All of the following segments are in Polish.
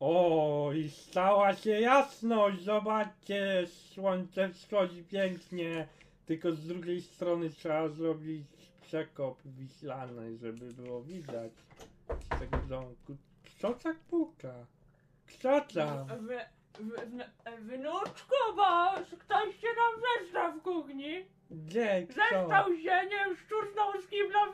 O, i stała się jasność, zobaczcie, słońce wschodzi pięknie, tylko z drugiej strony trzeba zrobić przekop wiślany, żeby było widać z tego domku. Kto tak puka? Kto tam? Wy, wy, wy, wnuczku, bo ktoś się tam zeszczał w kuchni. Gdzie? Kto? Zeszczał się, nie wiem, szczurznął z kibla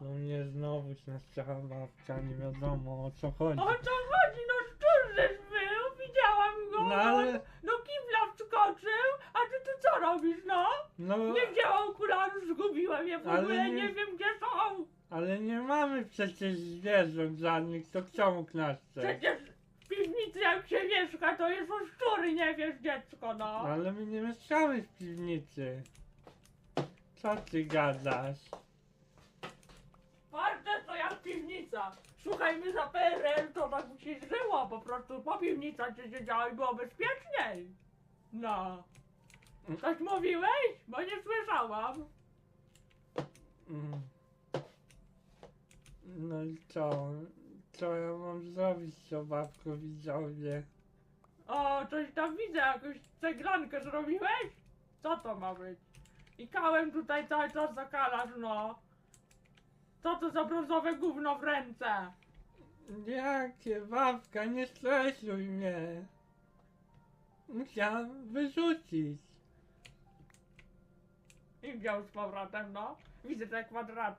No mnie znowu naszczała babka, nie wiadomo o co chodzi. O co chodzi? No szczur żeś był, widziałam go, No no, ale, do kibla wskoczył, a ty tu co robisz, no? no, Nie wzięłam okularów, zgubiłem je w Ale ogóle, nie- nie... wiem gdzie są. ale nie mamy przecież zwierząt żadnych, to kto mógł naszczeć? Przecież w piwnicy jak się mieszka, to jest o szczury, nie wiesz dziecko, no. Ale my nie mieszkamy w piwnicy. Co ty gadasz? Patrzcie, to jak piwnica. Słuchaj, my za PRL to tak się żyło, po prostu po piwnicach się siedziało i było bezpieczniej. No. Coś mówiłeś? Bo nie słyszałam. Mm. No i co? Co ja mam zrobić, co babko widzowie? O, coś tam widzę, jakąś ceglankę zrobiłeś? Co to ma być? I kałem tutaj cały czas zakalasz, no. Co to za brązowe gówno w ręce? Jakie babka, nie stresuj mnie. Musiałam wyrzucić. I wziął z powrotem, no. Widzę te kwadraty.